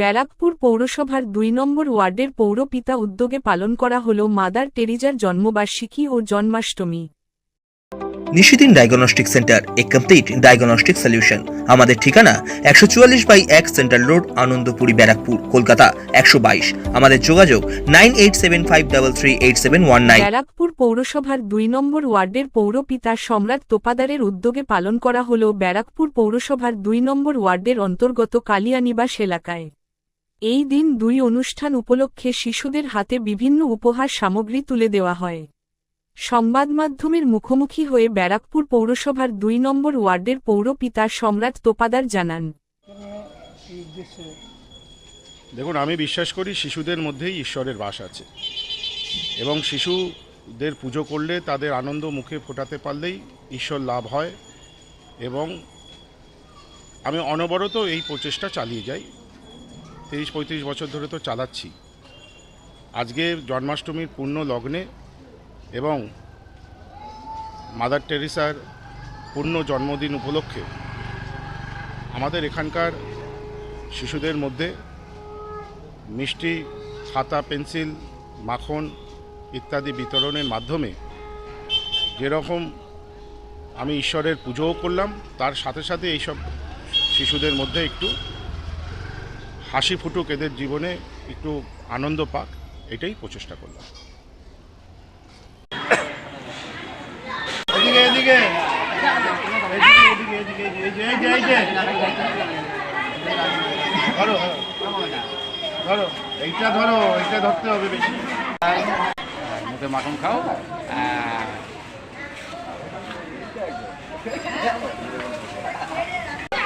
ব্যারাকপুর পৌরসভার দুই নম্বর ওয়ার্ডের পৌরপিতা উদ্যোগে পালন করা হল মাদার টেরিজার জন্মবার্ষিকী ও জন্মাষ্টমী। নিশিদিন ডায়াগনস্টিক সেন্টার এ কমপ্লিট ডায়াগনস্টিক সলিউশন। আমাদের ঠিকানা একশো চুয়াল্লিশ বাই এক সেন্ট্রাল রোড আনন্দপুরি ব্যারাকপুর কলকাতা একশো বাইশ। আমাদের যোগাযোগ nine eight seven five double three eight seven one nine. Barrackpore পৌরসভার দুই নম্বর ওয়ার্ডের পৌরপিতা সম্রাট তোপাদারের উদ্যোগে পালন করা হল ব্যারাকপুর পৌরসভার দুই নম্বর ওয়ার্ডের অন্তর্গত কালিয়ানিবাস এলাকায়। এই দিন দুই অনুষ্ঠান উপলক্ষে শিশুদের হাতে বিভিন্ন উপহার সামগ্রী তুলে দেওয়া হয়। সংবাদ মাধ্যমের মুখোমুখি হয়ে ব্যারাকপুর পৌরসভার দুই নম্বর ওয়ার্ডের পৌর পৌরপিতা সম্রাট তোপাদার জানান। দেখুন, আমি বিশ্বাস করি শিশুদের মধ্যেই ঈশ্বরের বাস আছে। এবং শিশুদের পুজো করলে তাদের আনন্দ মুখে ফোটাতে পারলেই ঈশ্বর লাভ হয়। এবং আমি অনবরত এই প্রচেষ্টা চালিয়ে যাই। তিরিশ পঁয়ত্রিশ বছর ধরে তো চালাচ্ছি। আজকে জন্মাষ্টমীর পূর্ণ লগ্নে এবং মাদার টেরিসার পূর্ণ জন্মদিন উপলক্ষে আমাদের এখানকার শিশুদের মধ্যে মিষ্টি খাতা পেন্সিল, মাখন ইত্যাদি বিতরণের মাধ্যমে যেরকম আমি ঈশ্বরের পুজোও করলাম, তার সাথে সাথে এইসব শিশুদের মধ্যে একটু হাসি ফুটুক এদের জীবনে একটু আনন্দ পাক এটাই প্রচেষ্টা করলাম। এদিকে এদিকে। ধরো ধরো। এইটা ধরো এইটা ধরতে হবে বেশি। মুখে মাখন খাও।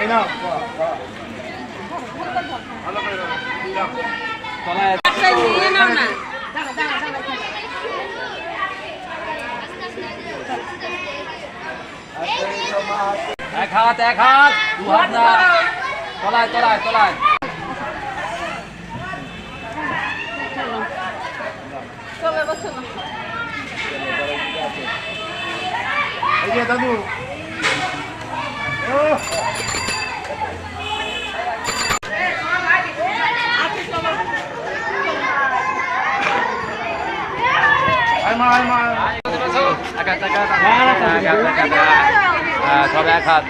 এই নাও ভালো করে ধরো। নাও। তলায় এক হাত এক হাত দু হাত না। তলায় তলায় তলায়। দাদু ও, আয় মা আয় মা এক হাত এক হাত এক হাত এক হাত হ্যাঁ, সব এক হাত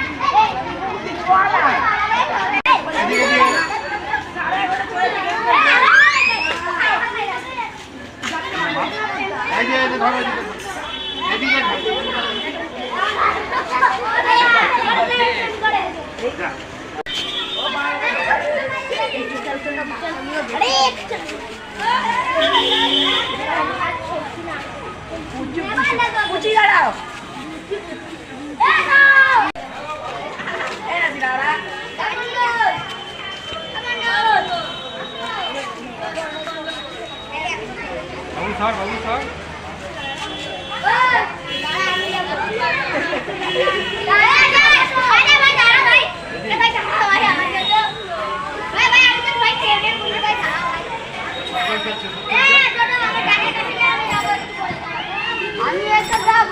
উঁচি দাঁড়াও। বাবু স্যার বাবু স্যার।